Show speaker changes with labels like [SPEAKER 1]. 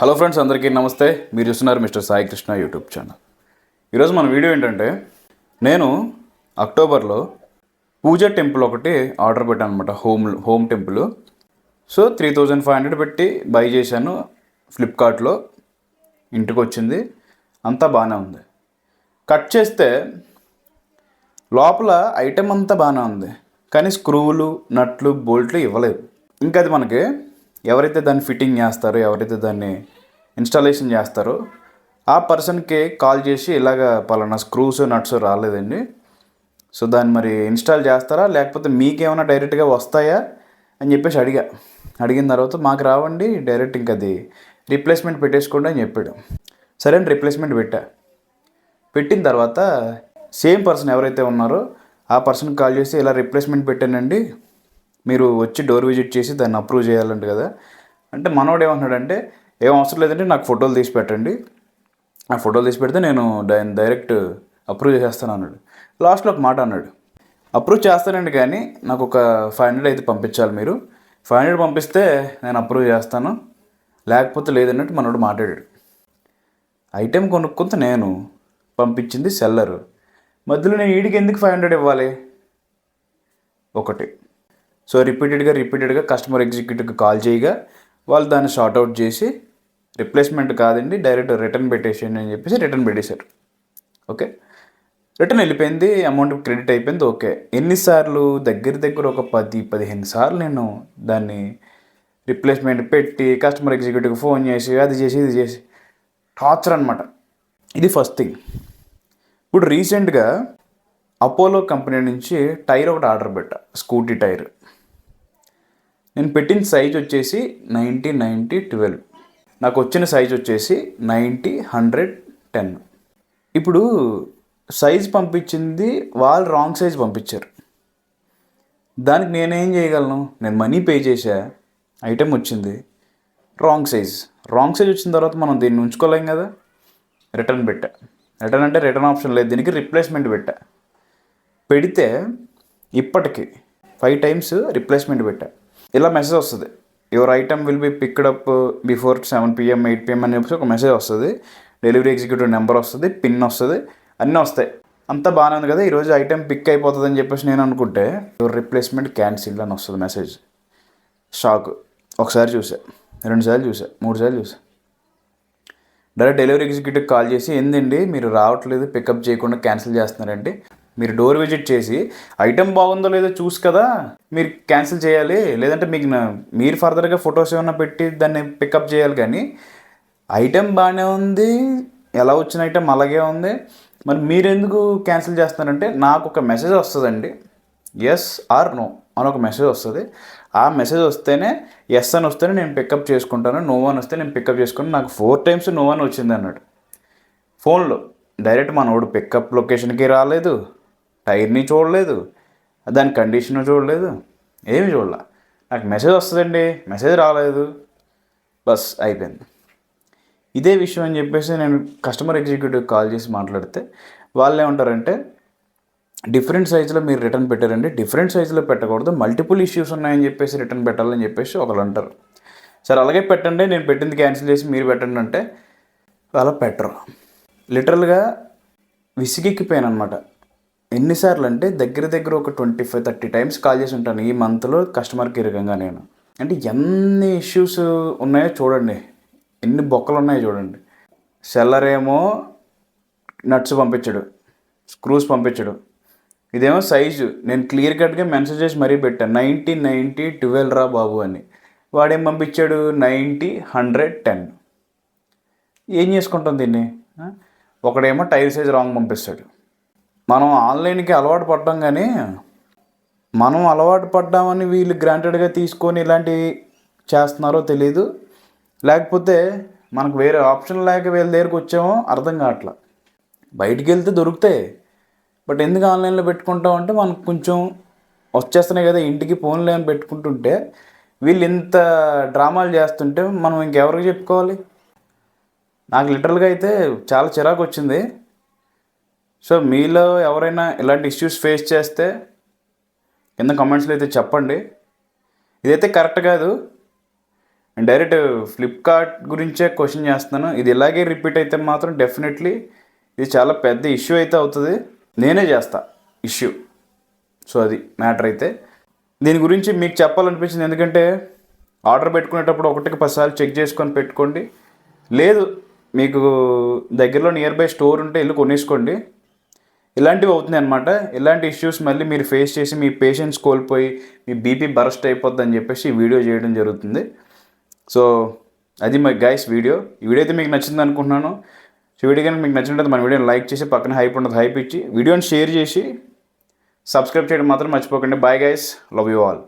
[SPEAKER 1] Hello friends అందరికీ నమస్తే. మీరు చూస్తున్నారు mister Sai Krishna YouTube channel. ఈరోజు మన వీడియో ఏంటంటే నేను అక్టోబర్లో పూజ టెంపుల్ ఒకటి ఆర్డర్ పెట్టాను అనమాట home home temple. So three thousand five hundred పెట్టి బై చేశాను. ఫ్లిప్కార్ట్లో ఇంటికి వచ్చింది. అంతా బాగానే ఉంది. కట్ చేస్తే లోపల ఐటెం అంతా బాగానే ఉంది. కానీ స్క్రూలు నట్లు బోల్ట్లు ఇవ్వలేదు. ఇంకా అది మనకి ఎవరైతే దాన్ని ఫిట్టింగ్ చేస్తారో ఎవరైతే దాన్ని ఇన్స్టాలేషన్ చేస్తారో ఆ పర్సన్కి కాల్ చేసి ఇలాగ పలానా స్క్రూస్ నట్స్ రాలేదండి. సో దాన్ని మరి ఇన్స్టాల్ చేస్తారా? లేకపోతే మీకేమైనా డైరెక్ట్గా వస్తాయా? అని చెప్పేసి అడిగా. అడిగిన తర్వాత మాకు రావండి డైరెక్ట్ ఇంక అది రీప్లేస్మెంట్ పెట్టేసుకోండి అని చెప్పాడు. సరే అని రీప్లేస్మెంట్ పెట్టా. పెట్టిన తర్వాత సేమ్ పర్సన్ ఎవరైతే ఉన్నారో ఆ పర్సన్కి కాల్ చేసి ఇలా రిప్లేస్మెంట్ పెట్టానండి మీరు వచ్చి డోర్ విజిట్ చేసి దాన్ని అప్రూవ్ చేయాలంట కదా. అంటే మనోడు ఏమంటున్నాడంటే ఏం అవసరం లేదంటే నాకు ఫోటోలు తీసి పెట్టండి. ఆ ఫోటోలు తీసి పెడితే నేను దాన్ని డైరెక్ట్ అప్రూవ్ చేసేస్తాను అన్నాడు. లాస్ట్లో ఒక మాట అన్నాడు. అప్రూవ్ చేస్తానండి కానీ నాకు ఒక ఫైవ్ హండ్రెడ్ అయితే పంపించాలి మీరు. ఫైవ్ హండ్రెడ్ పంపిస్తే నేను అప్రూవ్ చేస్తాను. లేకపోతే లేదన్నట్టు మనోడు మాట్లాడాడు. ఐటెం కొనుక్కుంటే నేను పంపించింది సెల్లరు మధ్యలో నేను వీడికి ఎందుకు ఫైవ్ హండ్రెడ్ ఇవ్వాలి? ఒకటి. సో రిపీటెడ్గా రిపీటెడ్గా కస్టమర్ ఎగ్జిక్యూటివ్కి కాల్ చేయగా వాళ్ళు దాన్ని షార్ట్ అవుట్ చేసి రిప్లేస్మెంట్ కాదండి డైరెక్ట్ రిటర్న్ పెట్టేసేయండి అని చెప్పేసి రిటర్న్ పెట్టేశారు. ఓకే రిటర్న్ వెళ్ళిపోయింది అమౌంట్ క్రెడిట్ అయిపోయింది ఓకే ఎన్నిసార్లు దగ్గర దగ్గర ఒక పది పదిహేను సార్లు నేను దాన్ని రిప్లేస్మెంట్ పెట్టి కస్టమర్ ఎగ్జిక్యూటివ్కి ఫోన్ చేసి అది చేసి ఇది చేసి టార్చర్ అనమాట ఇది ఫస్ట్ థింగ్ ఇప్పుడు రీసెంట్గా అపోలో కంపెనీ నుంచి టైర్ ఒకటి ఆర్డర్ పెట్టా స్కూటీ టైర్. నేను పెట్టిన సైజ్ వచ్చేసి నైంటీ నైంటీ ట్వెల్వ్ నాకు వచ్చిన సైజ్ వచ్చేసి నైంటీ హండ్రెడ్ టెన్ ఇప్పుడు సైజ్ పంపించింది వాళ్ళు రాంగ్ సైజ్ పంపించారు. దానికి నేనేం చేయగలను? నేను మనీ పే చేసా ఐటెం వచ్చింది రాంగ్ సైజ్ రాంగ్ సైజ్ వచ్చిన తర్వాత మనం దీన్ని ఉంచుకోలేం కదా? రిటర్న్ పెట్టా. రిటర్న్ అంటే రిటర్న్ ఆప్షన్ లేదు. దీనికి రిప్లేస్మెంట్ పెట్టా. పెడితే ఇప్పటికి ఫైవ్ టైమ్స్ రిప్లేస్మెంట్ పెట్టా. ఇలా మెసేజ్ వస్తుంది. Your item will be picked up before seven PM eight PM అని చెప్పేసి ఒక మెసేజ్ వస్తుంది. డెలివరీ ఎగ్జిక్యూటివ్ నెంబర్ వస్తుంది పిన్ వస్తుంది అన్నీ వస్తాయి. అంతా బాగానే ఉంది కదా ఈరోజు ఐటెం పిక్ అయిపోతుంది అని చెప్పేసి నేను అనుకుంటే యువర్ రిప్లేస్మెంట్ క్యాన్సిల్ అని వస్తుంది మెసేజ్ షాక్ ఒకసారి చూసా రెండుసార్లు చూసా మూడుసార్లు చూసా. డైరెక్ట్ డెలివరీ ఎగ్జిక్యూటివ్ కాల్ చేసి ఏందండి మీరు రావట్లేదు పికప్ చేయకుండా క్యాన్సిల్ చేస్తున్నారండి మీరు డోర్ విజిట్ చేసి ఐటెం బాగుందో లేదో చూసి కదా మీరు క్యాన్సిల్ చేయాలి. లేదంటే మీకు మీరు ఫర్దర్గా ఫొటోస్ ఏమైనా పెట్టి దాన్ని పికప్ చేయాలి కానీ ఐటెం బాగానే ఉంది. ఎలా వచ్చిన ఐటెం అలాగే ఉంది. మరి మీరెందుకు క్యాన్సిల్ చేస్తున్నారంటే నాకు ఒక మెసేజ్ వస్తుందండి. ఎస్ ఆర్ నో అని ఒక మెసేజ్ వస్తుంది. ఆ మెసేజ్ వస్తేనే ఎస్ అని వస్తేనే నేను పికప్ చేసుకుంటాను. నో అని వస్తే నేను పికప్ చేసుకుని నాకు ఫోర్ టైమ్స్ నో అని వచ్చింది అన్నాడు. ఫోన్లో డైరెక్ట్ మనోడు పికప్ లొకేషన్కి రాలేదు. టైర్ని చూడలేదు దాని కండిషన్ చూడలేదు ఏమి చూడలే. నాకు మెసేజ్ వస్తుందండి మెసేజ్ రాలేదు. బస్ అయిపోయింది. ఇదే విషయం అని చెప్పేసి నేను కస్టమర్ ఎగ్జిక్యూటివ్ కాల్ చేసి మాట్లాడితే వాళ్ళు ఏమంటారంటే డిఫరెంట్ సైజులో మీరు రిటర్న్ పెట్టారండి డిఫరెంట్ సైజులో పెట్టకూడదు మల్టిపుల్ ఇష్యూస్ ఉన్నాయని చెప్పేసి రిటర్న్ పెట్టాలని చెప్పేసి ఒకళ్ళు అంటారు. సరే అలాగే పెట్టండి నేను పెట్టింది క్యాన్సిల్ చేసి మీరు పెట్టండి అంటే అలా పెట్టరు. లిటరల్గా విసిగెక్కిపోయాను అనమాట ఎన్నిసార్లు అంటే దగ్గర దగ్గర ఒక twenty five thirty times call చేసి ఉంటాను ఈ మంత్లో కస్టమర్కి రకంగా నేను. అంటే ఎన్ని ఇష్యూస్ ఉన్నాయో చూడండి. ఎన్ని బొక్కలు ఉన్నాయో చూడండి. సెల్లర్ ఏమో నట్స్ పంపించడు స్క్రూస్ పంపించడు. ఇదేమో సైజు. నేను క్లియర్ కట్గా మెన్షన్ చేసి మరీ పెట్టాను. నైంటీ నైంటీ ట్వెల్వ్ రా బాబు అని. వాడేం పంపించాడు? Ninety hundred ten. ఏం చేసుకుంటాం దీన్ని? ఒకడేమో టైర్ సైజ్ రాంగ్ పంపిస్తాడు. మనం ఆన్లైన్కి అలవాటు పడ్డాం కానీ మనం అలవాటు పడ్డామని వీళ్ళు గ్రాంటెడ్గా తీసుకొని ఇలాంటివి చేస్తున్నారో తెలియదు లేకపోతే మనకు వేరే ఆప్షన్ లేక వీళ్ళ దగ్గరికి వచ్చామో అర్థం కావట్లా. బయటికి వెళ్తే దొరుకుతాయి. బట్ ఎందుకు ఆన్లైన్లో పెట్టుకుంటాం అంటే మనకు కొంచెం వచ్చేస్తున్నాయి కదా ఇంటికి ఫోన్ అని పెట్టుకుంటుంటే వీళ్ళు ఇంత డ్రామాలు చేస్తుంటే మనం ఇంకెవరికి చెప్పుకోవాలి? నాకు లిటరల్గా అయితే చాలా చిరాకు వచ్చింది. సో మీలో ఎవరైనా ఇలాంటి ఇష్యూస్ ఫేస్ చేస్తే కింద కమెంట్స్లో అయితే చెప్పండి. ఇదైతే కరెక్ట్ కాదు. డైరెక్ట్ ఫ్లిప్కార్ట్ గురించే క్వశ్చన్ చేస్తున్నాను. ఇది ఇలాగే రిపీట్ అయితే మాత్రం డెఫినెట్లీ ఇది చాలా పెద్ద ఇష్యూ అయితే అవుతుంది. నేనే చేస్తా ఇష్యూ సో అది మ్యాటర్ అయితే. దీని గురించి మీకు చెప్పాలనిపించింది ఎందుకంటే ఆర్డర్ పెట్టుకునేటప్పుడు ఒకటికి పదిసార్లు చెక్ చేసుకొని పెట్టుకోండి. లేదు మీకు దగ్గరలో నియర్ బై స్టోర్ ఉంటే వెళ్ళి కొనేసుకోండి. ఇలాంటివి అవుతున్నాయి అనమాట ఇలాంటి ఇష్యూస్ మళ్ళీ మీరు ఫేస్ చేసి మీ పేషెంట్స్ కోల్పోయి మీ బీపీ బరస్ట్ అయిపోద్ది అని చెప్పేసి వీడియో చేయడం జరుగుతుంది. సో అది మై గైస్ వీడియో ఈ వీడియో అయితే మీకు నచ్చింది అనుకుంటున్నాను. సో వీడియో కనుక మీకు నచ్చినట్లయితే మన వీడియోని లైక్ చేసి పక్కన హైప్ ఉండదు హైప్ ఇచ్చి వీడియోని షేర్ చేసి సబ్స్క్రైబ్ చేయడం మాత్రం మర్చిపోకండి. Bye guys love you all